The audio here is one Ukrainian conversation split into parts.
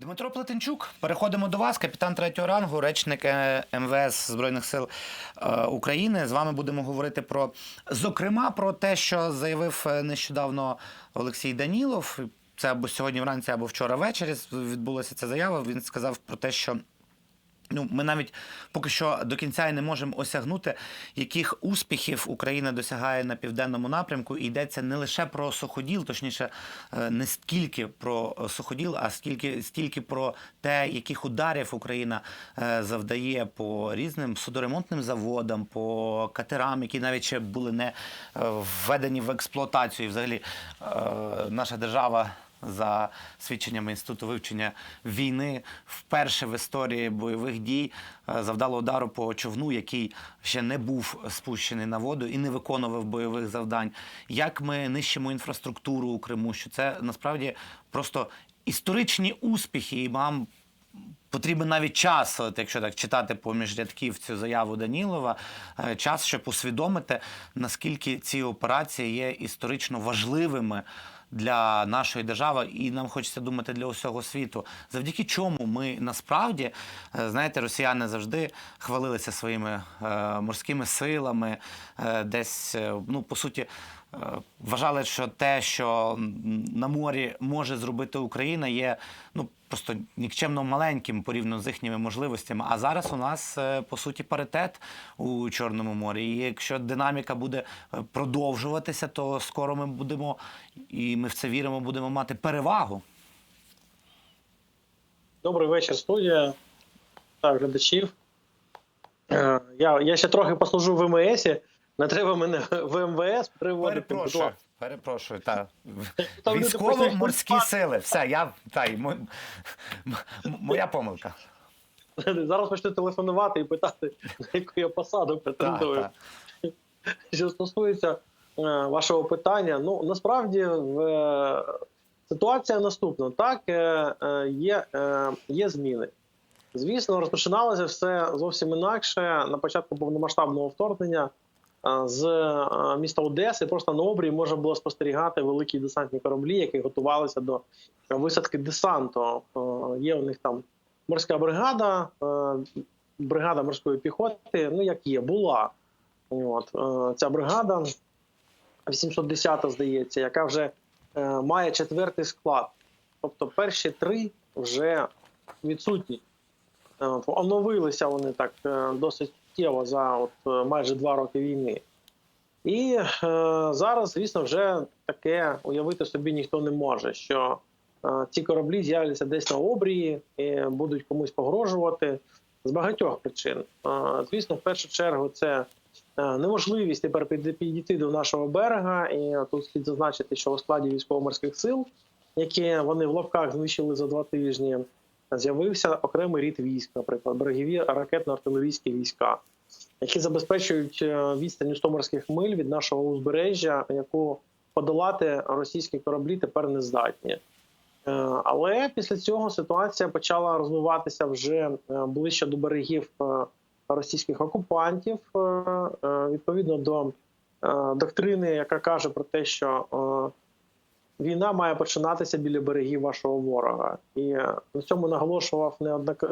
Дмитро Плетенчук, переходимо до вас, капітан третього рангу, речник е, МВС Збройних сил е, України. З вами будемо говорити про, зокрема, про те, що заявив е, нещодавно Олексій Данілов. Це або сьогодні вранці, або вчора ввечері відбулася ця заява. Він сказав про те, що Ну, ми навіть поки що до кінця і не можемо осягнути, яких успіхів Україна досягає на південному напрямку. І йдеться не лише про суходіл, точніше, е, не стільки про суходіл, а скільки стільки про те, яких ударів Україна е, завдає по різним судоремонтним заводам, по катерам, які навіть ще були не е, введені в експлуатацію. Взагалі наша держава за свідченнями інституту вивчення війни, вперше в історії бойових дій е, завдало удару по човну, який ще не був спущений на воду і не виконував бойових завдань. Як ми нищимо інфраструктуру у Криму? Що це насправді просто історичні успіхи, і вам Потрібен навіть час, от якщо так читати поміж рядків цю заяву Данілова, е, час, щоб усвідомити, наскільки ці операції є історично важливими для нашої держави, і нам хочеться думати для усього світу. Завдяки чому ми насправді е, знаєте, росіяни завжди хвалилися своїми е, морськими силами, е, десь ну по суті. Е, Вважали, що те, що на морі може зробити Україна, є ну просто нікчемно маленьким порівняно з їхніми можливостями. А зараз у нас е, по суті паритет у Чорному морі. І якщо динаміка буде е, продовжуватися, то скоро ми будемо, і ми в це віримо, будемо мати перевагу. Добрий вечір, студія та глядачів. Я, я ще трохи послужу в МС. Не треба мене в МВС приводити. ласка. перепрошую, та військово-морські сили. Все, я та й мо- моя помилка. Зараз почнуть телефонувати і питати, на яку я посаду претендую. Що стосується е, вашого питання, ну насправді в, е, ситуація наступна. Так, е, є, є зміни. Звісно, розпочиналося все зовсім інакше на початку повномасштабного вторгнення. Е, З е, міста Одеси просто на обрії можна було спостерігати великі десантні кораблі, які готувалися до висадки десанту. Е, Є у них там морська бригада, бригада морської піхоти. Ну як є, була. От ця бригада 810, здається, яка вже має четвертий склад. Тобто перші три вже відсутні. Оновилися вони так досить суттєво за от, е, майже два роки війни. І е, зараз, звісно, вже таке уявити собі ніхто не може, що е, ці кораблі з'являться десь на обрії і будуть комусь погрожувати з багатьох причин. Е, звісно, в першу чергу, це е, неможливість тепер підійти до нашого берега. І тут слід зазначити, що у складі військово-морських сил, які вони в лапках знищили за два тижні, з'явився окремий рід військ, наприклад, берегові ракетно-артилерійські війська, які забезпечують е, відстань у 100 морських миль від нашого узбережжя, яку подолати російські кораблі тепер не здатні. Е, Але після цього ситуація почала розвиватися вже е, ближче до берегів російських окупантів, відповідно до доктрини, яка каже про те, що війна має починатися біля берегів вашого ворога, і на цьому наголошував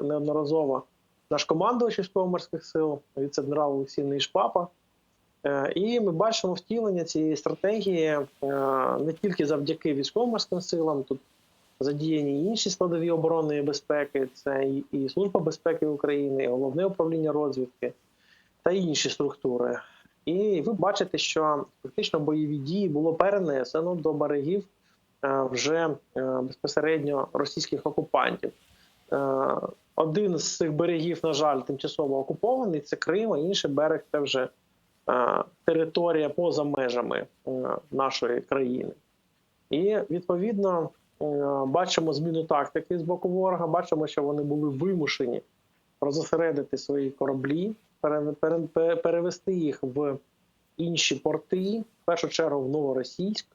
неодноразово наш командувач військово-морських сил, віце-адмірал Олексій Нейшпапа. Е, І ми бачимо втілення цієї стратегії е, не тільки завдяки військово-морським силам, тут задіяні інші складові оборони безпеки, це і, Служба безпеки України, і головне управління розвідки та інші структури. І ви бачите, що фактично бойові дії було перенесено до берегів вже е, безпосередньо російських окупантів. Е, Один з цих берегів, на жаль, тимчасово окупований це Крим, а інший берег це вже е, територія поза межами е, нашої країни. І відповідно е, бачимо зміну тактики з боку ворога. Бачимо, що вони були вимушені розосередити свої кораблі, пере- пере- пере- перевести їх в інші порти, в першу чергу в Новоросійськ.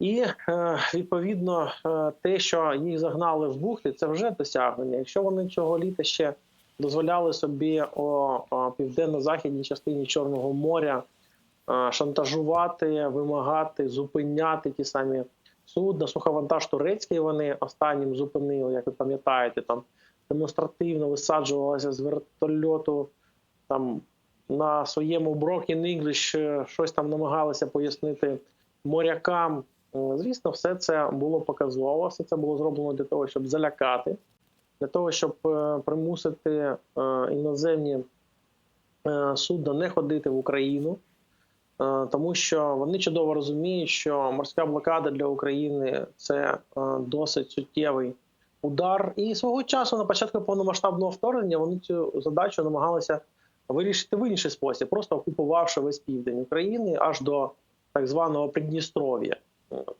І е, відповідно е, те, що їх загнали в бухти, це вже досягнення. Якщо вони цього літа ще дозволяли собі о, південно-західній частині Чорного моря е, шантажувати, вимагати, зупиняти ті самі судна, суховантаж турецький вони останнім зупинили, як ви пам'ятаєте, там демонстративно висаджувалися з вертольоту там на своєму Broken English щось там намагалися пояснити морякам. Е, Звісно, все це було показово, все це було зроблено для того, щоб залякати, для того, щоб е, примусити е, іноземні судна не ходити в Україну. Тому що вони чудово розуміють, що морська блокада для України це досить суттєвий удар. І свого часу на початку повномасштабного вторгнення вони цю задачу намагалися вирішити в інший спосіб, просто окупувавши весь південь України аж до так званого Придністров'я.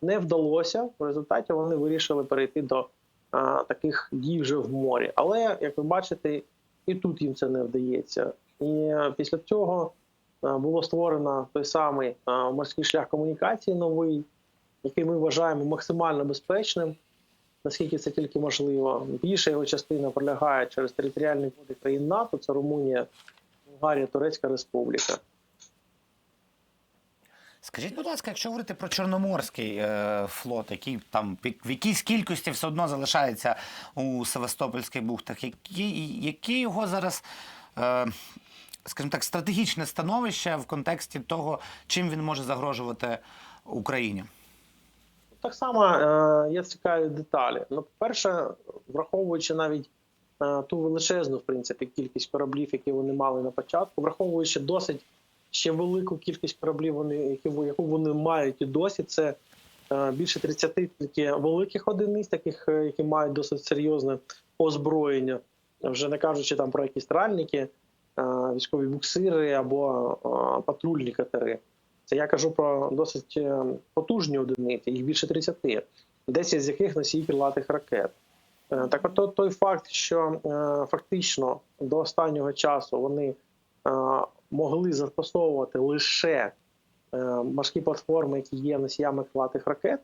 Не вдалося. В результаті вони вирішили перейти до а, таких дій вже в морі. Але як ви бачите, і тут їм це не вдається. І е, після цього е, було створено той самий е, морський шлях комунікації новий, який ми вважаємо максимально безпечним, наскільки це тільки можливо. Більша його частина пролягає через територіальні води країн НАТО, це Румунія, Болгарія, Турецька Республіка. Скажіть, будь ласка, якщо говорити про Чорноморський е, флот, який там в якійсь кількості все одно залишається у Севастопольських бухтах, які, які його зараз, е, скажімо так, стратегічне становище в контексті того, чим він може загрожувати Україні? Так само е, є цікаві деталі. Ну, по-перше, враховуючи навіть е, ту величезну, в принципі, кількість кораблів, які вони мали на початку, враховуючи досить ще велику кількість кораблів, вони, які, яку вони мають і досі, це е, більше 30 тільки великих одиниць, таких, е, які мають досить серйозне озброєння, вже не кажучи там про якісь тральники, е, військові буксири або патрульні катери. Це я кажу про досить потужні одиниці, їх більше 30, 10 з яких носії крилатих ракет. Так от той факт, що фактично до останнього часу вони могли застосовувати лише е, морські платформи, які є носіями крилатих ракет,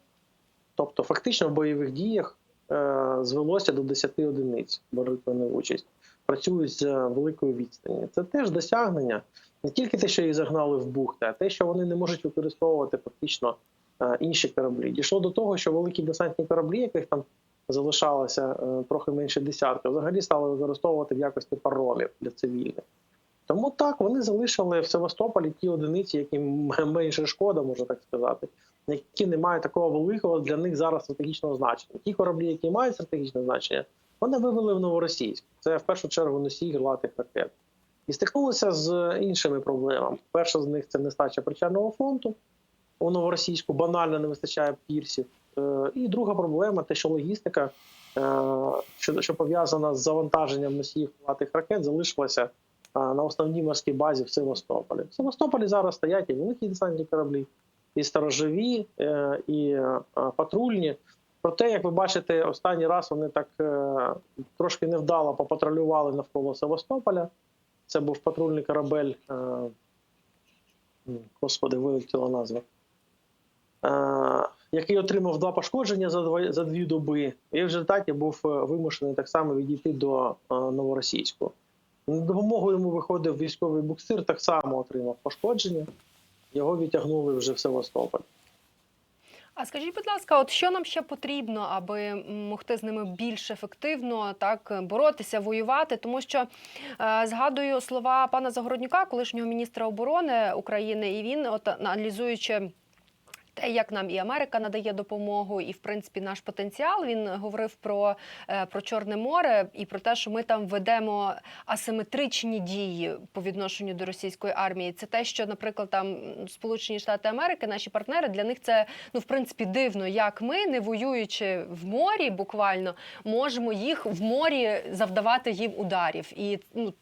тобто фактично в бойових діях е, звелося до 10 одиниць беруть вони участь, працюють з е, великої відстані. Це теж досягнення не тільки те, що їх загнали в бухти, а те, що вони не можуть використовувати фактично е, інші кораблі. Дійшло до того, що великі десантні кораблі, яких там залишалося е, трохи менше десятка, взагалі стали використовувати в якості паромів для цивільних. Тому так вони залишили в Севастополі ті одиниці, яким менше шкода, можна так сказати, які не мають такого великого для них зараз стратегічного значення. Ті кораблі, які мають стратегічне значення, вони вивели в Новоросійськ. Це в першу чергу носій крилатих ракет. І стикнулися з іншими проблемами. Перша з них це нестача причального фронту. У новоросійську банально не вистачає пірсів. Е, І друга проблема те, що логістика, е, що, пов'язана з завантаженням носіїв крилатих ракет, залишилася е, на основній морській базі в Севастополі. В Севастополі зараз стоять і великі десантні кораблі, і сторожові, е, і патрульні. Проте, як ви бачите, останній раз вони так е, трошки невдало попатрулювали навколо Севастополя. Це був патрульний корабель. е, Господи, вилетіла назва. Який отримав два пошкодження за, дві доби, і в результаті був вимушений так само відійти до Новоросійську. На допомогу йому виходив військовий буксир, так само отримав пошкодження. Його відтягнули вже в Севастополь. А скажіть, будь ласка, от що нам ще потрібно, аби могти з ними більш ефективно так боротися, воювати? Тому що е, згадую слова пана Загороднюка, колишнього міністра оборони України, і він, от аналізуючи. Те, як нам і Америка надає допомогу, і в принципі наш потенціал. Він говорив про, е, про Чорне море і про те, що ми там ведемо асиметричні дії по відношенню до російської армії. Це те, що, наприклад, там Сполучені Штати Америки, наші партнери, для них це ну в принципі дивно, як ми, не воюючи в морі, буквально можемо їх в морі завдавати їм ударів. І ну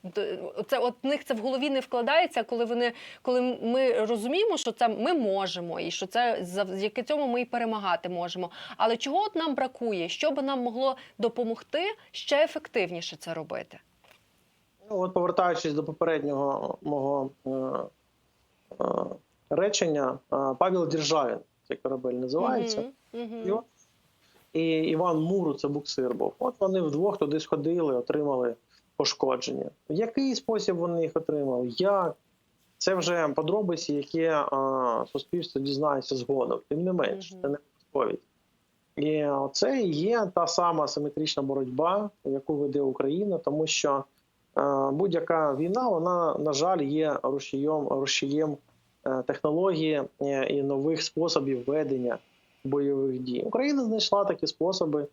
це от них це в голові не вкладається, коли вони коли ми розуміємо, що це ми можемо, і що це завдяки цьому ми і перемагати можемо. Але чого от нам бракує? Що би нам могло допомогти ще ефективніше це робити? Ну, от повертаючись до попереднього мого е, е, речення, е, Павел Державін, цей корабель називається. Мгм, мгм. І, от- і Іван Муру, це буксир був. От вони вдвох туди сходили, отримали пошкодження. В який спосіб вони їх отримали? Як? Це вже подробиці, які а, суспільство дізнається згодом. Тим не менш, Мгм. це не розповідь. І це є та сама асиметрична боротьба, яку веде Україна, тому що е, будь-яка війна, вона, на жаль, є рушієм, рушієм е, технології е, і нових способів ведення бойових дій. Україна знайшла такі способи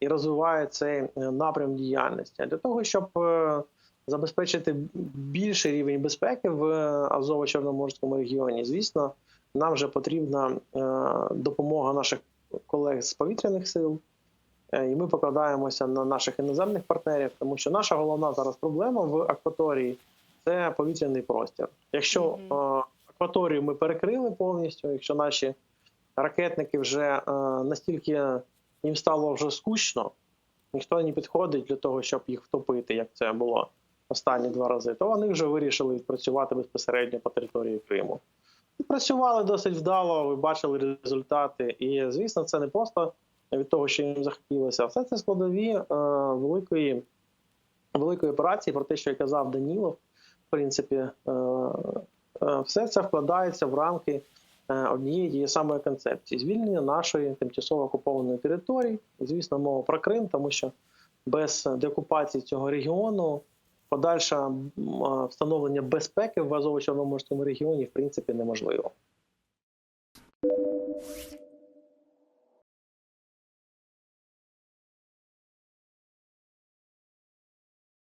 і розвиває цей е, напрям діяльності. Для того, щоб е, забезпечити більший рівень безпеки в Азово-Чорноморському регіоні, звісно, нам вже потрібна е, допомога наших колег з повітряних сил. Е, І ми покладаємося на наших іноземних партнерів, тому що наша головна зараз проблема в акваторії це повітряний простір. Якщо е, акваторію ми перекрили повністю, якщо наші ракетники вже е, настільки їм стало вже скучно, ніхто не підходить для того, щоб їх втопити, як це було останні два рази, то вони вже вирішили відпрацювати безпосередньо по території Криму. І працювали досить вдало, ви бачили результати. І звісно, це не просто від того, що їм захотілося. Все це складові е, великої, великої операції, про те, що я казав Данілов. В принципі, е, е, все це вкладається в рамки е, однієї тієї самої концепції звільнення нашої тимчасово окупованої території. Звісно, мова про Крим, тому що без деокупації цього регіону подальше встановлення безпеки в Азово-Чорноморському регіоні в принципі неможливо.